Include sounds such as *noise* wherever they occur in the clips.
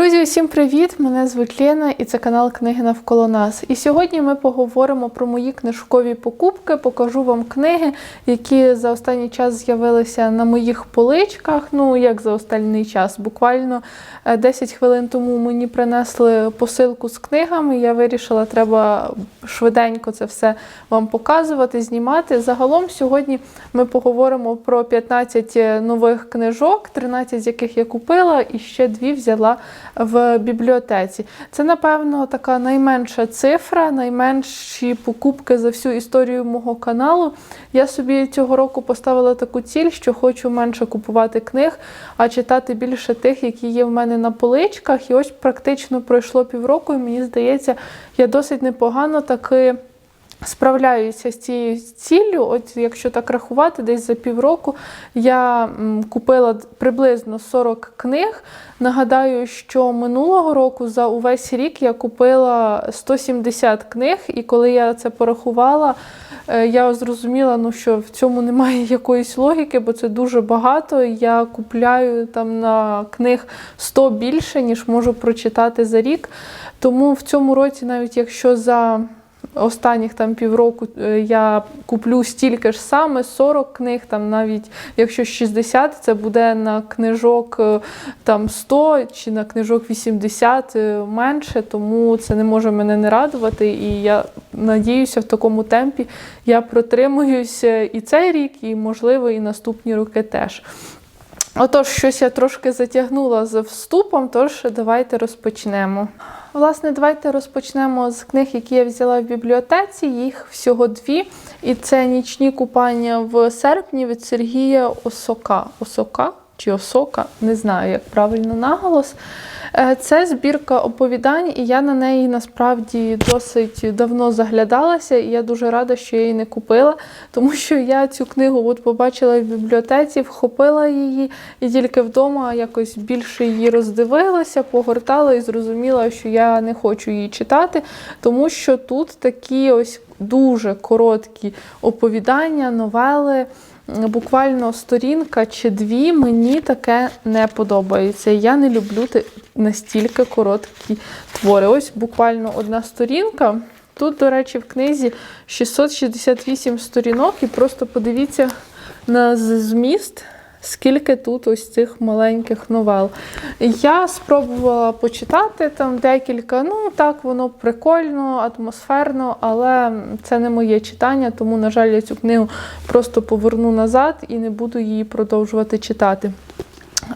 Друзі, усім привіт! Мене звуть Лена і це канал Книги навколо нас. І сьогодні ми поговоримо про мої книжкові покупки. Покажу вам книги, які за останній час з'явилися на моїх поличках. Ну, як за останній час, буквально е, 10 хвилин тому мені принесли посилку з книгами. Я вирішила, треба швиденько це все вам показувати, знімати. Загалом сьогодні ми поговоримо про 15 нових книжок, 13 з яких я купила, і ще дві взяла в бібліотеці. Це, напевно, така найменша цифра, найменші покупки за всю історію мого каналу. Я собі цього року поставила таку ціль, що хочу менше купувати книг, а читати більше тих, які є в мене на поличках. І ось практично пройшло півроку, і мені здається, я досить непогано таки. Справляюся з цією ціллю. От якщо так рахувати, десь за півроку я купила приблизно 40 книг. Нагадаю, що минулого року за увесь рік я купила 170 книг, і коли я це порахувала, е, я зрозуміла, ну, що в цьому немає *laughs* якоїсь логіки, бо це дуже багато. Я купляю там на книг 100 більше, ніж можу прочитати за рік. Тому в цьому році, навіть якщо за Останніх там півроку е, я куплю стільки ж саме 40 книг, там навіть якщо 60, це буде на книжок е, там 100 чи на книжок 80 е, менше, тому це не може мене не радувати. І я надіюся, в такому темпі я протримуюся і цей рік, і можливо, і наступні роки теж. Отож, щось я трошки затягнула з вступом, тож давайте розпочнемо. Власне, давайте розпочнемо з книг, які я взяла в бібліотеці. Їх всього дві. І це нічні купання в серпні від Сергія Осока. Осока чи Осока, не знаю, як правильно наголос. Е, Це збірка оповідань, і я на неї насправді досить давно заглядалася, і я дуже рада, що я її не купила, тому що я цю книгу от побачила в бібліотеці, вхопила її і тільки вдома якось більше її роздивилася, погортала і зрозуміла, що я не хочу її читати, тому що тут такі ось дуже короткі оповідання, новели буквально сторінка чи дві, мені таке не подобається. Я не люблю настільки короткі твори. Ось буквально одна сторінка. Тут, до речі, в книзі 668 сторінок, і просто подивіться на зміст. Скільки тут ось цих маленьких новел. Я спробувала почитати там декілька. Ну так, воно прикольно, атмосферно, але це не моє читання, тому, на жаль, я цю книгу просто поверну назад і не буду її продовжувати читати.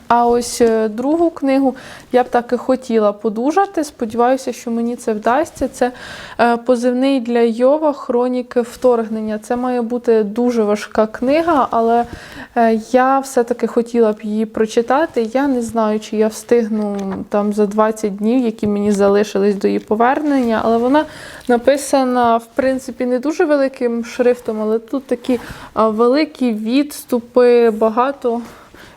А ось е, другу книгу я б так і хотіла подужати. Сподіваюся, що мені це вдасться. Це е, позивний для Йова Хроніки вторгнення. Це має бути дуже важка книга, але е, я все-таки хотіла б її прочитати. Я не знаю, чи я встигну там за 20 днів, які мені залишились до її повернення, але вона написана, в принципі, не дуже великим шрифтом, але тут такі великі відступи, багато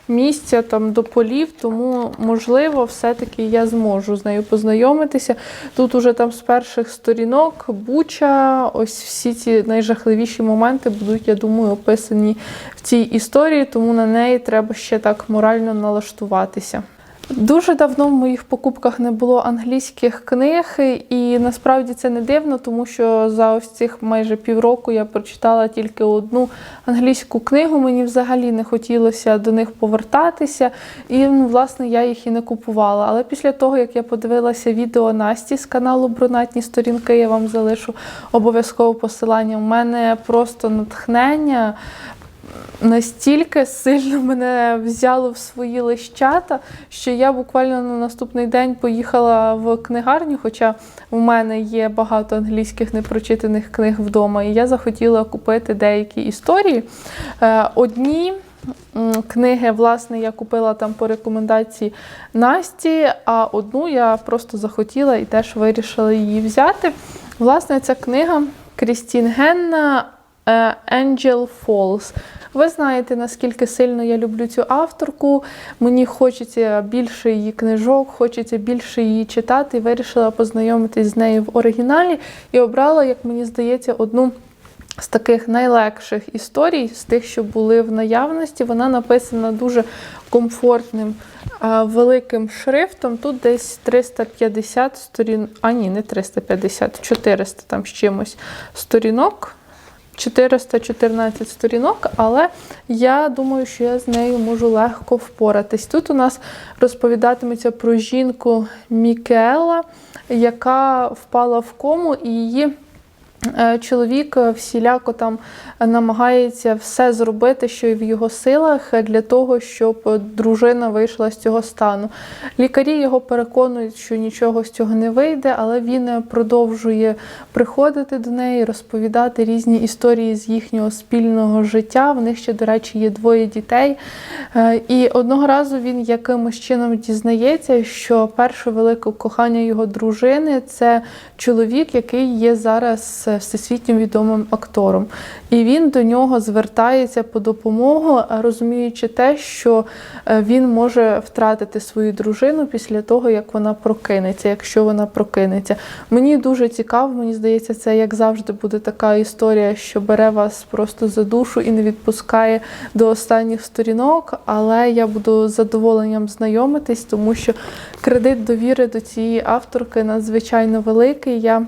місця там до полів, тому можливо, все-таки я зможу з нею познайомитися. Тут уже там з перших сторінок буча, ось всі ці найжахливіші моменти будуть, я думаю, описані в цій історії, тому на неї треба ще так морально налаштуватися. Дуже давно в моїх покупках не було англійських книг, і насправді це не дивно, тому що за ось цих майже півроку я прочитала тільки одну англійську книгу. Мені взагалі не хотілося до них повертатися, і ну, власне я їх і не купувала. Але після того, як я подивилася відео Насті з каналу Брунатні сторінки, я вам залишу обов'язково посилання. У мене просто натхнення настільки сильно мене взяло в свої лищата, що я буквально на наступний день поїхала в книгарню, хоча у мене є багато англійських непрочитаних книг вдома, і я захотіла купити деякі історії. Е, Одні. Книги, власне, я купила там по рекомендації Насті, а одну я просто захотіла і теж вирішила її взяти. Власне, ця книга Крістін Генна е, Angel Falls. Ви знаєте, наскільки сильно я люблю цю авторку. Мені хочеться більше її книжок, хочеться більше її читати. Вирішила познайомитись з нею в оригіналі і обрала, як мені здається, одну з таких найлегших історій, з тих, що були в наявності. Вона написана дуже комфортним великим шрифтом. Тут десь 350 сторін, а ні, не 350, 400 там з чимось сторінок. 414 сторінок, але я думаю, що я з нею можу легко впоратись. Тут у нас розповідатиметься про жінку Мікела, яка впала в кому і її. Е, Чоловік е, всіляко там намагається все зробити, що й в його силах, е, для того, щоб дружина вийшла з цього стану. Лікарі його переконують, що нічого з цього не вийде, але він продовжує приходити до неї, розповідати різні історії з їхнього спільного життя. В них ще, до речі, є двоє дітей. І одного разу він якимось чином дізнається, що перше велике кохання його дружини це чоловік, який є зараз е, всесвітньо відомим актором. І він до нього звертається по допомогу, е, розуміючи те, що е, він може втратити свою дружину після того, як вона прокинеться, якщо вона прокинеться. Мені дуже цікаво, мені здається, це як завжди буде така історія, що бере вас просто за душу і не відпускає до останніх сторінок. Але я буду з задоволенням знайомитись, тому що кредит довіри до цієї авторки надзвичайно великий. Я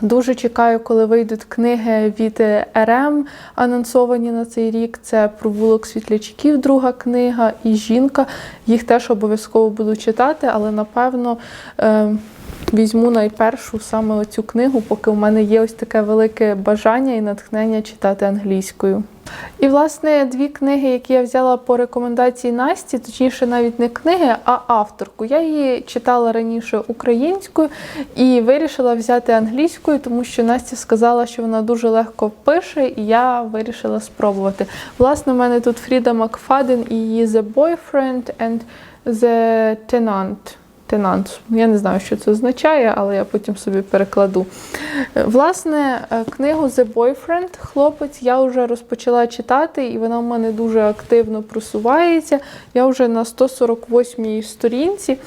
Дуже чекаю, коли вийдуть книги від РМ, анонсовані на цей рік. Це Провулок світлячків, друга книга, і жінка. Їх теж обов'язково буду читати, але напевно е, візьму найпершу саме оцю книгу, поки в мене є ось таке велике бажання і натхнення читати англійською. І, власне, дві книги, які я взяла по рекомендації Насті, точніше, навіть не книги, а авторку. Я її читала раніше українською і вирішила взяти англійською, тому що Настя сказала, що вона дуже легко пише, і я вирішила спробувати. Власне, у мене тут Фріда Макфаден і її The Boyfriend and The Tenant. Тенант. Я не знаю, що це означає, але я потім собі перекладу. Е, Власне, е, книгу The Boyfriend, хлопець, я вже розпочала читати, і вона в мене дуже активно просувається. Я вже на 148-й сторінці.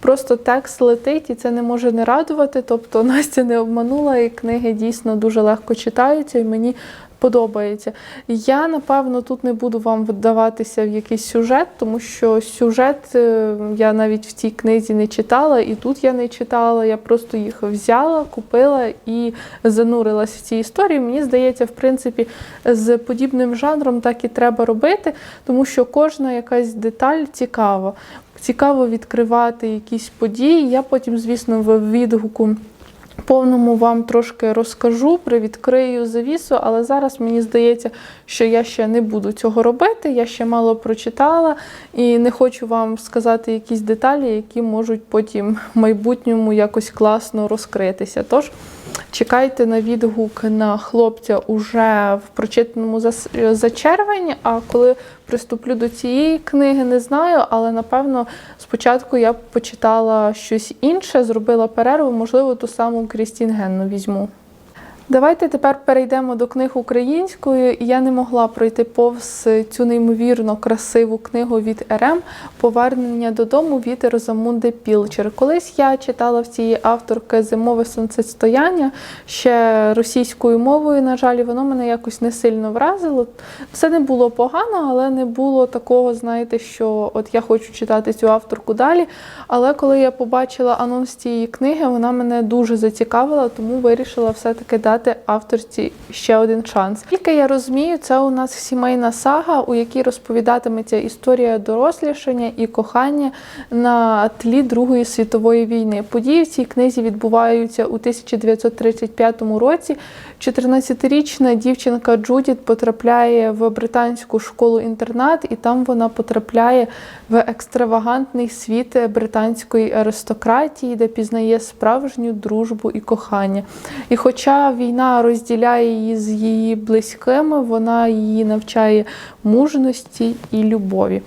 Просто текст летить, і це не може не радувати. Тобто *laughs* Настя не обманула, і книги дійсно дуже легко читаються, і мені подобається. Я, напевно, тут не буду вам вдаватися в якийсь сюжет, тому що сюжет е, я навіть в цій книзі не читала, і тут я не читала. Я просто їх взяла, купила і занурилась в ці історії. Мені здається, в принципі, з подібним жанром так і треба робити, тому що кожна якась деталь цікава. Цікаво відкривати якісь події. Я потім, звісно, в відгуку повному вам трошки розкажу, привідкрию завісу, але зараз мені здається, що я ще не буду цього робити. Я ще мало прочитала і не хочу вам сказати якісь деталі, які можуть потім в майбутньому якось класно розкритися. Тож чекайте на відгук на хлопця уже в прочитаному за, за червень. А коли приступлю до цієї книги, не знаю, але напевно спочатку я почитала щось інше, зробила перерву, можливо, ту саму Крістін Генну візьму. Давайте тепер перейдемо до книг українською. Я не могла пройти повз цю неймовірно красиву книгу від РМ Повернення додому від Розамунди Пілчер. Колись я читала в цієї авторки Зимове сонцестояння ще російською мовою. На жаль, воно мене якось не сильно вразило. Все не було погано, але не було такого, знаєте, що от я хочу читати цю авторку далі. Але коли я побачила анонс цієї книги, вона мене дуже зацікавила, тому вирішила все-таки дати авторці ще один шанс. Тільки я розумію, це у нас сімейна сага, у якій розповідатиметься історія дорослішання і кохання на тлі Другої світової війни. Події в цій книзі відбуваються у 1935 році. 14-річна дівчинка Джудіт потрапляє в британську школу-інтернат, і там вона потрапляє в екстравагантний світ британської аристократії, де пізнає справжню дружбу і кохання. І хоча війна розділяє її з її близькими, вона її навчає мужності і любові.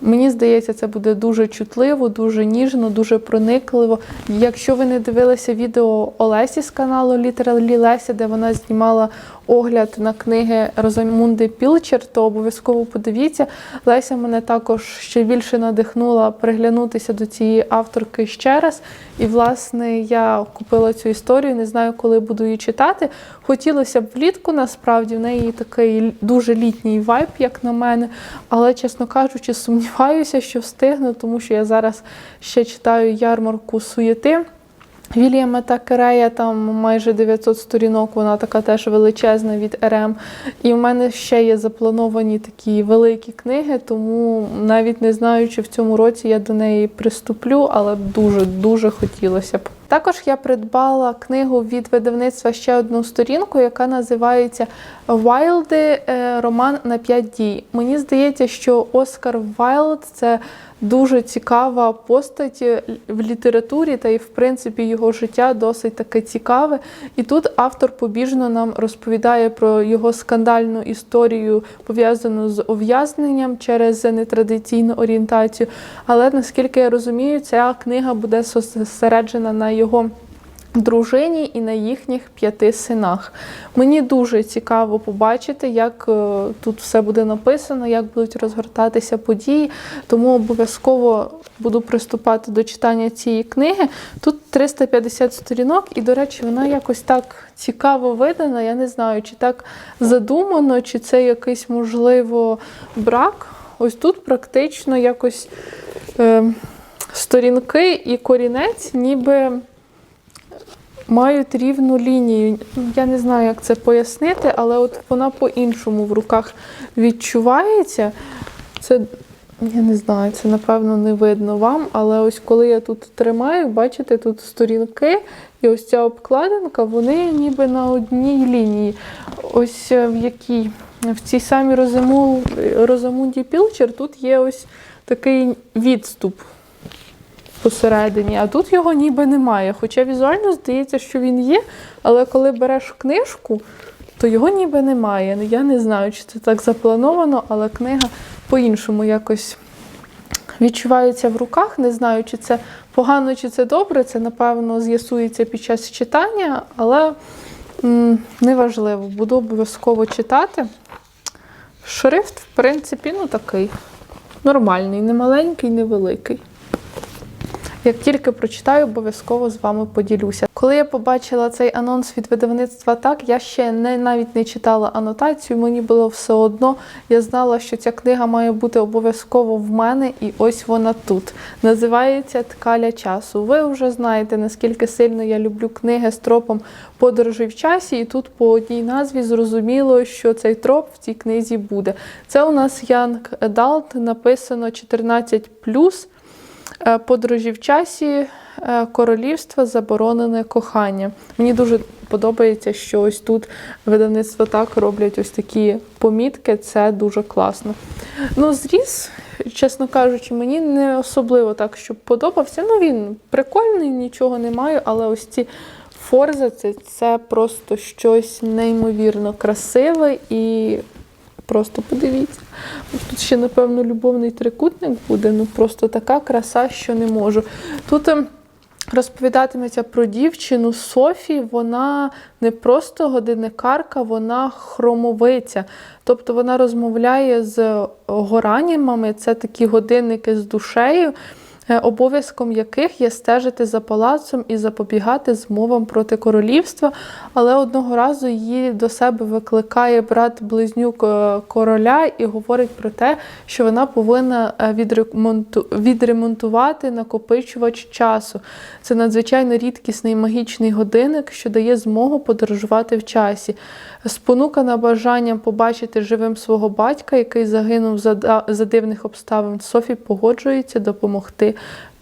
Мені здається, це буде дуже чутливо, дуже ніжно, дуже проникливо. Якщо ви не дивилися відео Олесі з каналу Literally Леся, де вона знімала огляд на книги Розамунди Пілчер, то обов'язково подивіться. Леся мене також ще більше надихнула приглянутися до цієї авторки ще раз. І, власне, я купила цю історію, не знаю, коли буду її читати. Хотілося б влітку, насправді, в неї такий дуже літній вайб, як на мене. Але, чесно кажучи, сумніваюся, що встигну, тому що я зараз ще читаю ярмарку суєти. Вільяма та Керея, там майже 900 сторінок, вона така теж величезна від РМ. І в мене ще є заплановані такі великі книги, тому навіть не знаю, чи в цьому році я до неї приступлю, але дуже-дуже хотілося б. Також я придбала книгу від видавництва ще одну сторінку, яка називається Вайлди е, роман на 5 дій. Мені здається, що Оскар Вайлд це дуже цікава постать в літературі, та й в принципі його життя досить таке цікаве. І тут автор побіжно нам розповідає про його скандальну історію, пов'язану з ув'язненням через нетрадиційну орієнтацію. Але наскільки я розумію, ця книга буде зосереджена на його дружині і на їхніх п'яти синах. Мені дуже цікаво побачити, як е, тут все буде написано, як будуть розгортатися події. Тому обов'язково буду приступати до читання цієї книги. Тут 350 сторінок, і, до речі, вона якось так цікаво видана. Я не знаю, чи так задумано, чи це якийсь можливо брак. Ось тут практично якось е, сторінки і корінець, ніби мають рівну лінію. Я не знаю, як це пояснити, але от вона по-іншому в руках відчувається. Це, я не знаю, це напевно не видно вам, але ось коли я тут тримаю, бачите, тут сторінки, і ось ця обкладинка, вони ніби на одній лінії. Ось е, в якій в цій самій Розаму, Розамунді Пілчер тут є ось такий відступ посередині, а тут його ніби немає. Хоча візуально здається, що він є, але коли береш книжку, то його ніби немає. Я не знаю, чи це так заплановано, але книга по-іншому якось відчувається в руках. Не знаю, чи це погано, чи це добре. Це, напевно, з'ясується під час читання, але м, неважливо, буду обов'язково читати. Шрифт, в принципі, ну такий нормальний, не маленький, не великий. Як тільки прочитаю, обов'язково з вами поділюся. Коли я побачила цей анонс від видавництва так, я ще не навіть не читала анотацію, мені було все одно. Я знала, що ця книга має бути обов'язково в мене, і ось вона тут. Називається Ткаля часу. Ви вже знаєте, наскільки сильно я люблю книги з тропом подорожі в часі, і тут по одній назві зрозуміло, що цей троп в цій книзі буде. Це у нас Young Adult, написано 14 Е, Подорожі в часі, е, королівство, заборонене кохання. Мені дуже подобається, що ось тут видавництво так роблять ось такі помітки, це дуже класно. Ну, зріз, чесно кажучи, мені не особливо так, щоб подобався. Ну, він прикольний, нічого не маю, але ось ці форзи це, це просто щось неймовірно красиве і Просто подивіться. Тут ще, напевно, любовний трикутник буде. Ну просто така краса, що не можу. Тут ем, розповідатиметься про дівчину Софі. Вона не просто годинникарка, вона хромовиця. Тобто вона розмовляє з горанімами, це такі годинники з душею. Е, обов'язком яких є стежити за палацом і запобігати змовам проти королівства. Але одного разу її до себе викликає брат-близнюк е, короля і говорить про те, що вона повинна е, відремонтувати накопичувач часу. Це надзвичайно рідкісний магічний годинник, що дає змогу подорожувати в часі. Спонукана бажанням побачити живим свого батька, який загинув за дивних обставин, Софі погоджується допомогти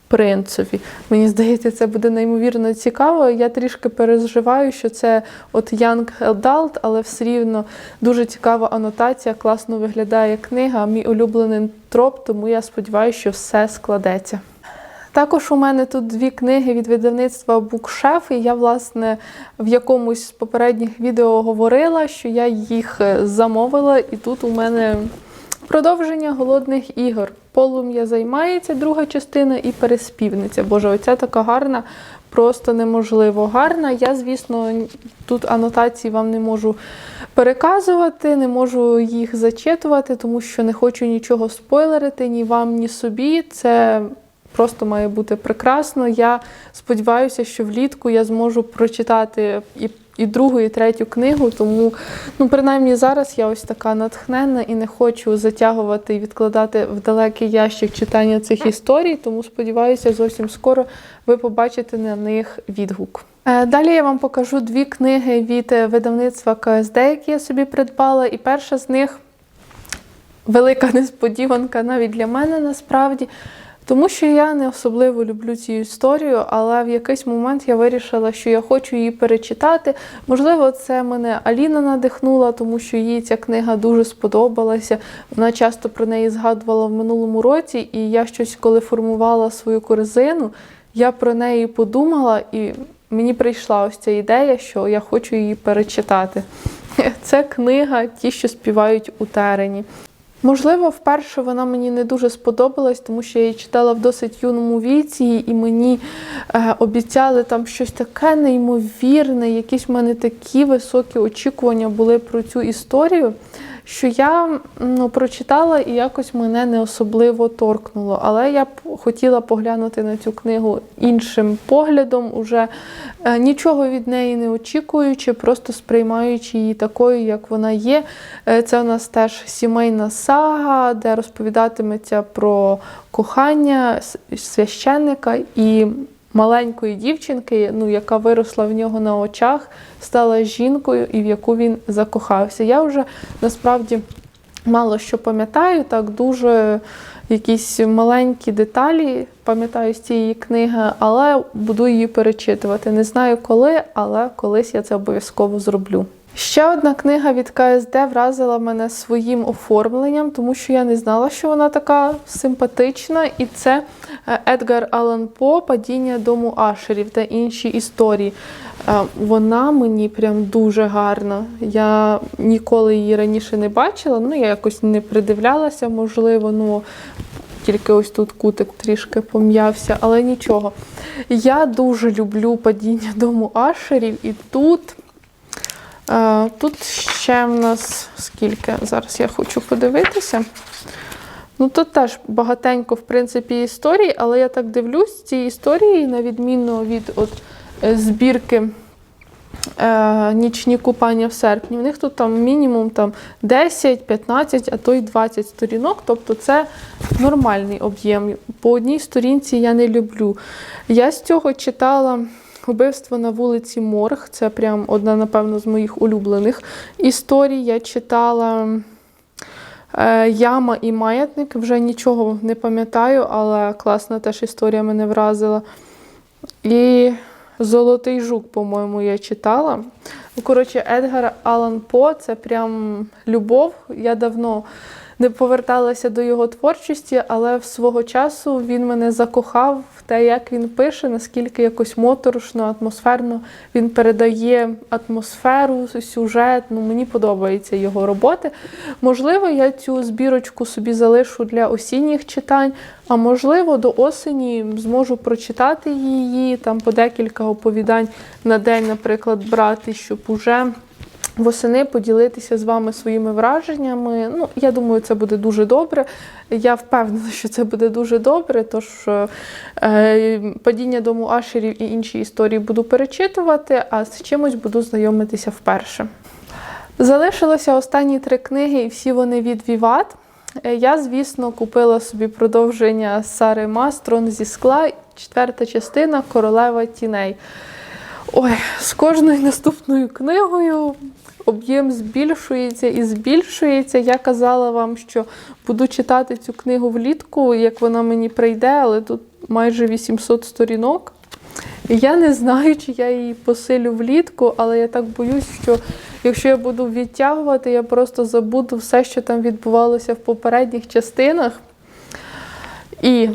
принцові. Мені здається, це буде неймовірно цікаво. Я трішки переживаю, що це от Young Adult, але все рівно дуже цікава анотація, класно виглядає книга. Мій улюблений троп, тому я сподіваюся, що все складеться. Також у мене тут дві книги від видавництва Букшеф, і я, власне, в якомусь з попередніх відео говорила, що я їх замовила, і тут у мене продовження голодних ігор. Полум'я займається, друга частина, і переспівниця. Боже, оця така гарна, просто неможливо гарна. Я, звісно, тут анотації вам не можу переказувати, не можу їх зачитувати, тому що не хочу нічого спойлерити ні вам, ні собі. Це просто має бути прекрасно. Я сподіваюся, що влітку я зможу прочитати і. І другу, і третю книгу, тому ну принаймні зараз я ось така натхненна і не хочу затягувати і відкладати в далекий ящик читання цих історій. Тому сподіваюся, зовсім скоро ви побачите на них відгук. Е, Далі я вам покажу дві книги від е, видавництва КСД, які я собі придбала. І перша з них велика несподіванка навіть для мене насправді. Тому що я не особливо люблю цю історію, але в якийсь момент я вирішила, що я хочу її перечитати. Можливо, це мене Аліна надихнула, тому що їй ця книга дуже сподобалася. Вона часто про неї згадувала в минулому році, і я щось, коли формувала свою корзину, я про неї подумала, і мені прийшла ось ця ідея, що я хочу її перечитати. *laughs* Це книга Ті, що співають у терені. Можливо, вперше вона мені не дуже сподобалась, тому що я її читала в досить юному віці, і мені е, обіцяли там щось таке неймовірне, якісь в мене такі високі очікування були про цю історію, що я ну, прочитала і якось мене не особливо торкнуло. Але я б хотіла поглянути на цю книгу іншим поглядом, уже е, нічого від неї не очікуючи, просто сприймаючи її такою, як вона є. Е, Це у нас теж сімейна сага, де розповідатиметься про кохання священника і маленької дівчинки, ну, яка виросла в нього на очах, стала жінкою і в яку він закохався. Я вже насправді мало що пам'ятаю, так дуже якісь маленькі деталі пам'ятаю з цієї книги, але буду її перечитувати. Не знаю коли, але колись я це обов'язково зроблю. Ще одна книга від КСД вразила мене своїм оформленням, тому що я не знала, що вона така симпатична, і це е, Едгар Аллан По Падіння дому Ашерів та інші історії. Е, Вона мені прям дуже гарна. Я ніколи її раніше не бачила. Ну, я якось не придивлялася, можливо, ну тільки ось тут кутик трішки пом'явся, але нічого. Я дуже люблю падіння дому Ашерів, і тут. Тут ще в нас скільки? Зараз я хочу подивитися. Ну, тут теж багатенько, в принципі, історій, але я так дивлюсь, ці історії, на відміну від от, е, збірки е, Нічні купання в серпні, в них тут там мінімум там, 10, 15, а то й 20 сторінок. Тобто це нормальний об'єм. По одній сторінці я не люблю. Я з цього читала. Убивство на вулиці Морг. Це прям одна, напевно, з моїх улюблених історій. Я читала е, Яма і маятник. Вже нічого не пам'ятаю, але класна теж історія мене вразила. І Золотий жук, по-моєму, я читала. Ну, коротше, Едгар Алан По це прям любов. Я давно не поверталася до його творчості, але в свого часу він мене закохав в те, як він пише, наскільки якось моторошно, атмосферно він передає атмосферу, сюжет. Ну, мені подобаються його роботи. Можливо, я цю збірочку собі залишу для осінніх читань, а можливо, до осені зможу прочитати її, там по декілька оповідань на день, наприклад, брати, щоб уже восени поділитися з вами своїми враженнями. Ну, я думаю, це буде дуже добре. Я впевнена, що це буде дуже добре. Тож е, падіння дому Ашерів і інші історії буду перечитувати, а з чимось буду знайомитися вперше. Залишилося останні три книги, і всі вони від Віват. Е, Я, звісно, купила собі продовження Сари Мас «Трон зі скла, четверта частина Королева тіней. Ой, з кожною наступною книгою об'єм збільшується і збільшується. Я казала вам, що буду читати цю книгу влітку, як вона мені прийде, але тут майже 800 сторінок. Я не знаю, чи я її посилю влітку, але я так боюсь, що якщо я буду відтягувати, я просто забуду все, що там відбувалося в попередніх частинах. І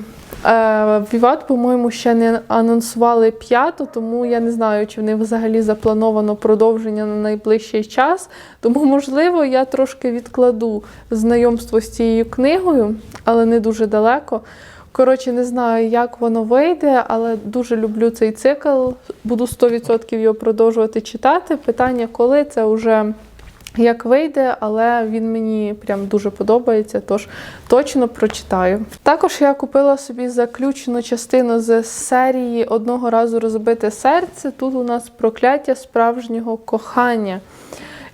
Віват, по-моєму, ще не анонсували п'яту, тому я не знаю, чи в них взагалі заплановано продовження на найближчий час. Тому, можливо, я трошки відкладу знайомство з цією книгою, але не дуже далеко. Коротше, не знаю, як воно вийде, але дуже люблю цей цикл. Буду 100% його продовжувати читати. Питання, коли це вже як вийде, але він мені прям дуже подобається, тож точно прочитаю. Також я купила собі заключену частину з серії Одного разу розбите серце. Тут у нас прокляття справжнього кохання.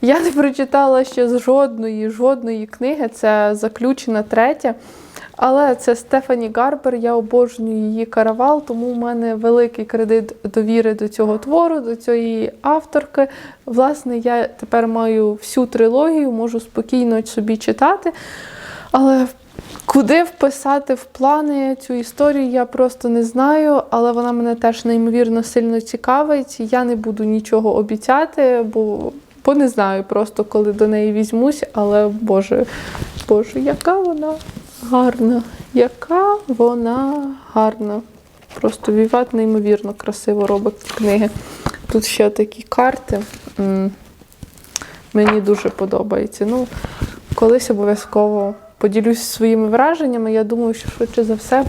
Я не прочитала ще з жодної, жодної книги, це заключена третя. Але це Стефані Гарбер, я обожнюю її каравал, тому у мене великий кредит довіри до цього твору, до цієї авторки. Власне, я тепер маю всю трилогію, можу спокійно собі читати. Але куди вписати в плани цю історію, я просто не знаю, але вона мене теж неймовірно сильно цікавить. Я не буду нічого обіцяти, бо, бо не знаю просто, коли до неї візьмусь, але Боже, Боже, яка вона гарна, яка вона гарна. Просто Віват неймовірно красиво робить книги. Тут ще такі карти. Мені дуже подобається. Ну, колись обов'язково поділюсь своїми враженнями. Я думаю, що швидше за все.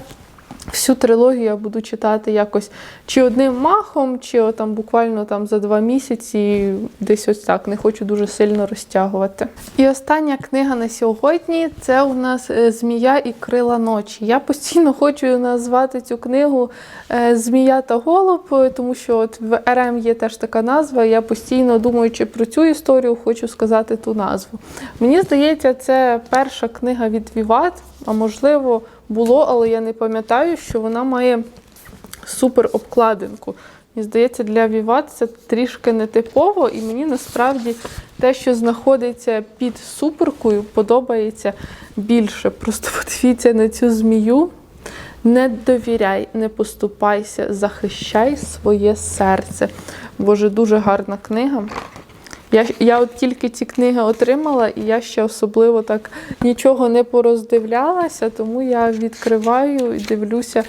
Всю трилогію я буду читати якось чи одним махом, чи там буквально там за два місяці, десь ось так. Не хочу дуже сильно розтягувати. І остання книга на сьогодні це у нас е, Змія і крила ночі. Я постійно хочу назвати цю книгу е, Змія та голуб, тому що от в РМ є теж така назва. Я постійно думаючи про цю історію, хочу сказати ту назву. Мені здається, це перша книга від Віват, а можливо було, але я не пам'ятаю, що вона має супер обкладинку. Мені здається, для Віват це трішки нетипово, і мені насправді те, що знаходиться під суперкою, подобається більше. Просто подивіться на цю змію. Не довіряй, не поступайся, захищай своє серце. Боже, дуже гарна книга. Я, я от тільки ці книги отримала, і я ще особливо так нічого не пороздивлялася, тому я відкриваю і дивлюся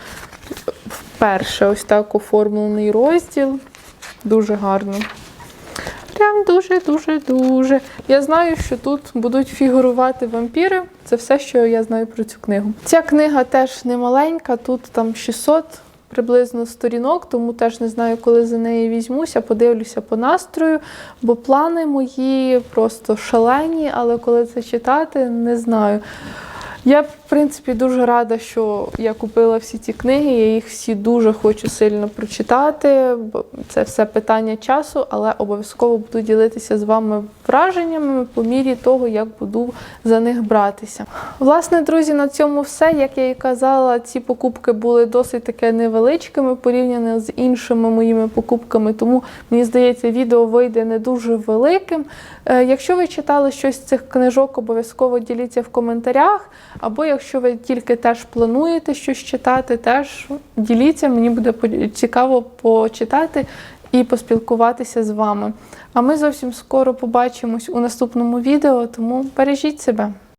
вперше ось так оформлений розділ. Дуже гарно. Прям дуже-дуже дуже. Я знаю, що тут будуть фігурувати вампіри. Це все, що я знаю про цю книгу. Ця книга теж не маленька, тут там 600 приблизно сторінок, тому теж не знаю, коли за неї візьмуся, подивлюся по настрою, бо плани мої просто шалені, але коли це читати, не знаю. Я, в принципі, дуже рада, що я купила всі ці книги. Я їх всі дуже хочу сильно прочитати, це все питання часу, але обов'язково буду ділитися з вами враженнями по мірі того, як буду за них братися. Власне, друзі, на цьому все. Як я і казала, ці покупки були досить таке невеличкими порівняно з іншими моїми покупками, тому мені здається, відео вийде не дуже великим. Е, Якщо ви читали щось з цих книжок, обов'язково діліться в коментарях. Або якщо ви тільки теж плануєте щось читати, теж діліться, мені буде цікаво почитати і поспілкуватися з вами. А ми зовсім скоро побачимось у наступному відео, тому бережіть себе.